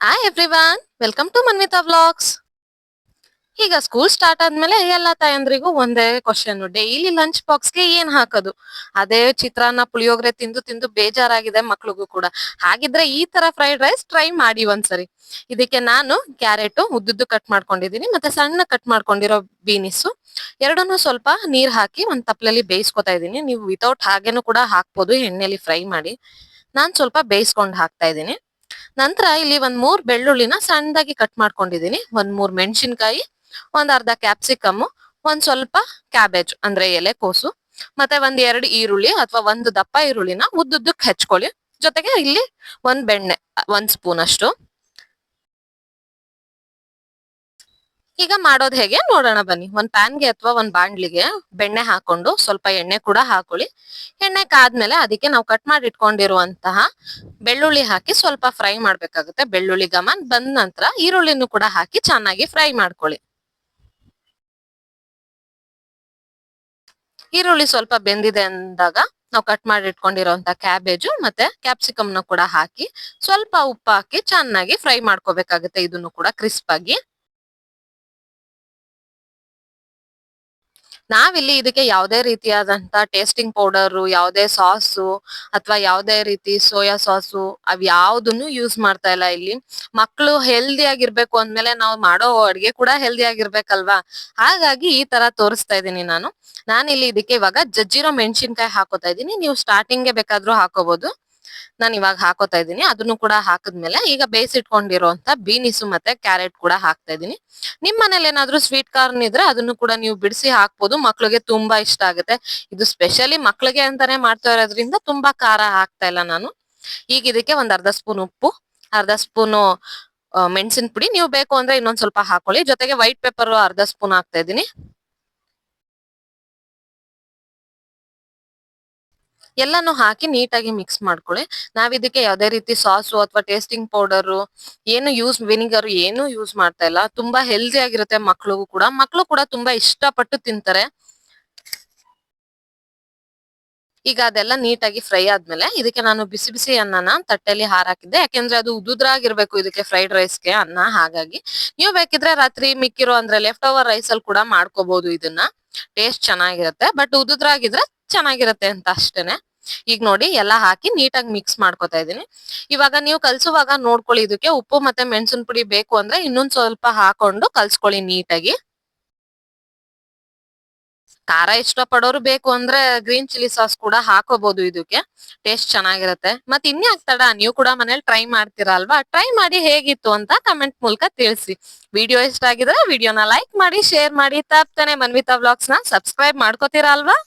Hi everyone welcome to Manvita vlogs ಈಗ school start ಆದ್ಮೇಲೆ ಎಲ್ಲಾ ತಾಯಂದ್ರಿಗೂ ಒಂದೇ ಕ್ವಶನ್ ಡೈಲಿ ಲಂಚ್ ಬಾಕ್ಸ್ಗೆ ಏನ್ ಹಾಕೋದು? ಅದೇ ಚಿತ್ರಾನ್ನ, ಪುಳಿಯೋಗರೆ ತಿಂದು ತಿಂದು ಬೇಜಾರಾಗಿದೆ ಮಕ್ಳಿಗೂ ಕೂಡ. ಹಾಗಿದ್ರೆ ಈ ತರ ಫ್ರೈಡ್ ರೈಸ್ ಟ್ರೈ ಮಾಡಿ ಒಂದ್ಸರಿ. ಇದಕ್ಕೆ ನಾನು ಕ್ಯಾರೆಟ್, ಉದ್ದುದ್ದು ಕಟ್ ಮಾಡ್ಕೊಂಡಿದೀನಿ ಮತ್ತೆ ಸಣ್ಣ ಕಟ್ ಮಾಡ್ಕೊಂಡಿರೋ ಬೀನಿಸು ಎರಡನ್ನೂ ಸ್ವಲ್ಪ ನೀರ್ ಹಾಕಿ ಒಂದ್ ತಪ್ಲಲ್ಲಿ ಬೇಯಿಸ್ಕೊತಾ ಇದೀನಿ ನೀವು ವಿತೌಟ್ ಹಾಗೇನು ಕೂಡ ಹಾಕ್ಬೋದು, ಎಣ್ಣೆಲಿ ಫ್ರೈ ಮಾಡಿ. ನಾನ್ ಸ್ವಲ್ಪ ಬೇಯಿಸ್ಕೊಂಡು ಹಾಕ್ತಾ ಇದೀನಿ ನಂತರ ಇಲ್ಲಿ ಒಂದ್ ಮೂರ್ ಬೆಳ್ಳುಳ್ಳಿನ ಸಣ್ಣದಾಗಿ ಕಟ್ ಮಾಡ್ಕೊಂಡಿದೀನಿ ಒಂದ್ ಮೂರ್ ಮೆಣಸಿನ್ಕಾಯಿ, ಒಂದ್ ಅರ್ಧ ಕ್ಯಾಪ್ಸಿಕಮ್ ಒಂದ್ ಸ್ವಲ್ಪ ಕ್ಯಾಬೇಜ್ ಅಂದ್ರೆ ಎಲೆಕೋಸು ಮತ್ತೆ ಒಂದ್ ಎರಡು ಈರುಳ್ಳಿ ಅಥವಾ ಒಂದು ದಪ್ಪ ಈರುಳ್ಳಿನ ಉದ್ದುದ್ದಕ್ಕೆ ಹೆಚ್ಕೊಳ್ಳಿ. ಜೊತೆಗೆ ಇಲ್ಲಿ ಒಂದ್ ಬೆಣ್ಣೆ, ಒಂದ್ ಸ್ಪೂನ್ ಅಷ್ಟು. ಈಗ ಮಾಡೋದ್ ಹೇಗೆ? ನೋಡೋಣ ಬನ್ನಿ. ಒಂದ್ ಪ್ಯಾನ್ಗೆ ಅಥವಾ ಒಂದ್ ಬಾಂಡ್ಲಿಗೆ ಬೆಣ್ಣೆ ಹಾಕೊಂಡು ಸ್ವಲ್ಪ ಎಣ್ಣೆ ಕೂಡ ಹಾಕೊಳ್ಳಿ. ಎಣ್ಣೆ ಕಾದ್ಮೇಲೆ ಅದಕ್ಕೆ ನಾವು ಕಟ್ ಮಾಡಿ ಇಟ್ಕೊಂಡಿರುವಂತಹ ಬೆಳ್ಳುಳ್ಳಿ ಹಾಕಿ ಸ್ವಲ್ಪ ಫ್ರೈ ಮಾಡ್ಬೇಕಾಗುತ್ತೆ. ಬೆಳ್ಳುಳ್ಳಿ ಗಮನ್ ಬಂದ ನಂತರ ಈರುಳ್ಳಿನೂ ಕೂಡ ಹಾಕಿ ಚೆನ್ನಾಗಿ ಫ್ರೈ ಮಾಡ್ಕೊಳ್ಳಿ. ಈರುಳ್ಳಿ ಸ್ವಲ್ಪ ಬೆಂದಿದೆ ಅಂದಾಗ ನಾವು ಕಟ್ ಮಾಡಿ ಇಟ್ಕೊಂಡಿರೋಂತ ಕ್ಯಾಬೇಜು ಮತ್ತೆ ಕ್ಯಾಪ್ಸಿಕಮ್ನ ಕೂಡ ಹಾಕಿ ಸ್ವಲ್ಪ ಉಪ್ಪು ಹಾಕಿ ಚೆನ್ನಾಗಿ ಫ್ರೈ ಮಾಡ್ಕೋಬೇಕಾಗುತ್ತೆ. ಇದನ್ನು ಕೂಡ ಕ್ರಿಸ್ಪ್ ಆಗಿ ನಾವಿಲ್ಲಿ ಇದಕ್ಕೆ ಯಾವುದೇ ರೀತಿಯಾದಂತ ಟೇಸ್ಟಿಂಗ್ ಪೌಡರ್ ಯಾವುದೇ ಸಾಸು ಅಥವಾ ಯಾವುದೇ ರೀತಿ ಸೋಯಾ ಸಾಸು ಅವ್ ಯಾವ್ದನ್ನು ಯೂಸ್ ಮಾಡ್ತಾ ಇಲ್ಲ ಇಲ್ಲಿ. ಮಕ್ಕಳು ಹೆಲ್ದಿ ಆಗಿರ್ಬೇಕು ಅಂದ್ಮೇಲೆ ನಾವು ಮಾಡೋ ಅಡ್ಗೆ ಕೂಡ ಹೆಲ್ದಿ ಆಗಿರ್ಬೇಕಲ್ವಾ? ಹಾಗಾಗಿ ಈ ತರ ತೋರಿಸ್ತಾ ಇದ್ದೀನಿ ನಾನು. ನಾನಿಲ್ಲಿ ಇದಕ್ಕೆ ಇವಾಗ ಜಜ್ಜಿರೋ ಮೆಣಸಿನ್ಕಾಯಿ ಹಾಕೋತಾ ಇದ್ದೀನಿ. ನೀವು ಸ್ಟಾರ್ಟಿಂಗ್ಗೆ ಬೇಕಾದ್ರೂ ಹಾಕೋಬಹುದು ನಾನು ಇವಾಗ ಹಾಕೋತಾ ಇದ್ದೀನಿ. ಅದನ್ನು ಕೂಡ ಹಾಕಿದ್ಮೇಲೆ ಈಗ ಬೇಯಿಸಿಟ್ಕೊಂಡಿರುವಂತ ಬೀನಿಸು ಮತ್ತೆ ಕ್ಯಾರೆಟ್ ಕೂಡ ಹಾಕ್ತಾ ಇದ್ದೀನಿ. ನಿಮ್ ಮನೇಲಿ ಏನಾದ್ರೂ ಸ್ವೀಟ್ ಕಾರ್ನ್ ಇದ್ರೆ ಅದನ್ನು ಕೂಡ ನೀವು ಬಿಡಿಸಿ ಹಾಕ್ಬೋದು. ಮಕ್ಳಿಗೆ ತುಂಬಾ ಇಷ್ಟ ಆಗುತ್ತೆ. ಇದು ಸ್ಪೆಷಲಿ ಮಕ್ಳಿಗೆ ಅಂತಾನೆ ಮಾಡ್ತಾ ಇರೋದ್ರಿಂದ ತುಂಬಾ ಖಾರ ಹಾಕ್ತಾ ಇಲ್ಲ ನಾನು. ಈಗ ಇದಕ್ಕೆ ಒಂದ್ ಅರ್ಧ ಸ್ಪೂನ್ ಉಪ್ಪು, ಅರ್ಧ ಸ್ಪೂನು ಮೆಣಸಿನ ಪುಡಿ ನೀವು ಬೇಕು ಅಂದ್ರೆ ಇನ್ನೊಂದ್ ಸ್ವಲ್ಪ ಹಾಕೊಳ್ಳಿ. ಜೊತೆಗೆ ವೈಟ್ ಪೇಪರ್ ಅರ್ಧ ಸ್ಪೂನ್ ಹಾಕ್ತಾ ಇದ್ದೀನಿ. ಎಲ್ಲಾನು ಹಾಕಿ ನೀಟಾಗಿ ಮಿಕ್ಸ್ ಮಾಡ್ಕೊಳ್ಳಿ ನಾವ್ ಇದಕ್ಕೆ ಯಾವ್ದೇ ರೀತಿ ಸಾಸು ಅಥವಾ ಟೇಸ್ಟಿಂಗ್ ಪೌಡರ್ ಏನು ಯೂಸ್ ವಿನಿಗರ್ ಏನು ಯೂಸ್ ಮಾಡ್ತಾ ಇಲ್ಲ. ತುಂಬಾ ಹೆಲ್ದಿ ಆಗಿರುತ್ತೆ ಮಕ್ಳಿಗೂ ಕೂಡ. ಮಕ್ಳು ಕೂಡ ತುಂಬಾ ಇಷ್ಟಪಟ್ಟು ತಿಂತಾರೆ. ಈಗ ಅದೆಲ್ಲ ನೀಟಾಗಿ ಫ್ರೈ ಆದ್ಮೇಲೆ ಇದಕ್ಕೆ ನಾನು ಬಿಸಿ ಬಿಸಿ ಅನ್ನನ ತಟ್ಟೆಲಿ ಹಾರಾಕಿದ್ದೆ. ಯಾಕೆಂದ್ರೆ ಅದು ಉದುದ್ರಾಗಿರ್ಬೇಕು ಇದಕ್ಕೆ ಫ್ರೈಡ್ ರೈಸ್ಗೆ ಅನ್ನ, ಹಾಗಾಗಿ. ನೀವು ಬೇಕಿದ್ರೆ ರಾತ್ರಿ ಮಿಕ್ಕಿರೋ ಅಂದ್ರೆ ಲೆಫ್ಟ್ ಓವರ್ ರೈಸ್ ಅಲ್ಲಿ ಕೂಡ ಮಾಡ್ಕೋಬಹುದು ಇದನ್ನ. ಟೇಸ್ಟ್ ಚೆನ್ನಾಗಿರುತ್ತೆ. ಬಟ್ ಉದುದ್ರಾಗಿದ್ರೆ ಚೆನ್ನಾಗಿರುತ್ತೆ ಅಂತ ಅಷ್ಟೇನೆ. ಈಗ ನೋಡಿ ಎಲ್ಲ ಹಾಕಿ ನೀಟಾಗಿ ಮಿಕ್ಸ್ ಮಾಡ್ಕೊತಾ ಇದೀನಿ ಇವಾಗ ನೀವು ಕಲ್ಸುವಾಗ ನೋಡ್ಕೊಳ್ಳಿ ಇದಕ್ಕೆ ಉಪ್ಪು ಮತ್ತೆ ಮೆಣಸಿನ ಪುಡಿ ಬೇಕು ಅಂದ್ರೆ ಇನ್ನೊಂದ್ ಸ್ವಲ್ಪ ಹಾಕೊಂಡು ಕಲ್ಸ್ಕೊಳ್ಳಿ ನೀಟಾಗಿ. ಖಾರ ಇಷ್ಟಪಡೋರು ಬೇಕು ಅಂದ್ರೆ ಗ್ರೀನ್ ಚಿಲ್ಲಿ ಸಾಸ್ ಕೂಡ ಹಾಕೋಬಹುದು ಇದಕ್ಕೆ. ಟೇಸ್ಟ್ ಚೆನ್ನಾಗಿರುತ್ತೆ. ಮತ್ತೆ ಇನ್ನೇ ತಡ, ನೀವು ಕೂಡ ಮನೇಲಿ ಟ್ರೈ ಮಾಡ್ತೀರಾ ಅಲ್ವಾ? ಟ್ರೈ ಮಾಡಿ ಹೇಗಿತ್ತು ಅಂತ ಕಮೆಂಟ್ ಮೂಲಕ ತಿಳಿಸಿ ವಿಡಿಯೋ ಇಷ್ಟ ಆಗಿದ್ರೆ ವಿಡಿಯೋನ ಲೈಕ್ ಮಾಡಿ ಶೇರ್ ಮಾಡಿ ತಾಪ್ತಾನೆ ಮನ್ವಿತಾ ವ್ಲಾಗ್ಸ್ನ ಸಬ್ಸ್ಕ್ರೈಬ್ ಮಾಡ್ಕೋತೀರಾ ಅಲ್ವಾ?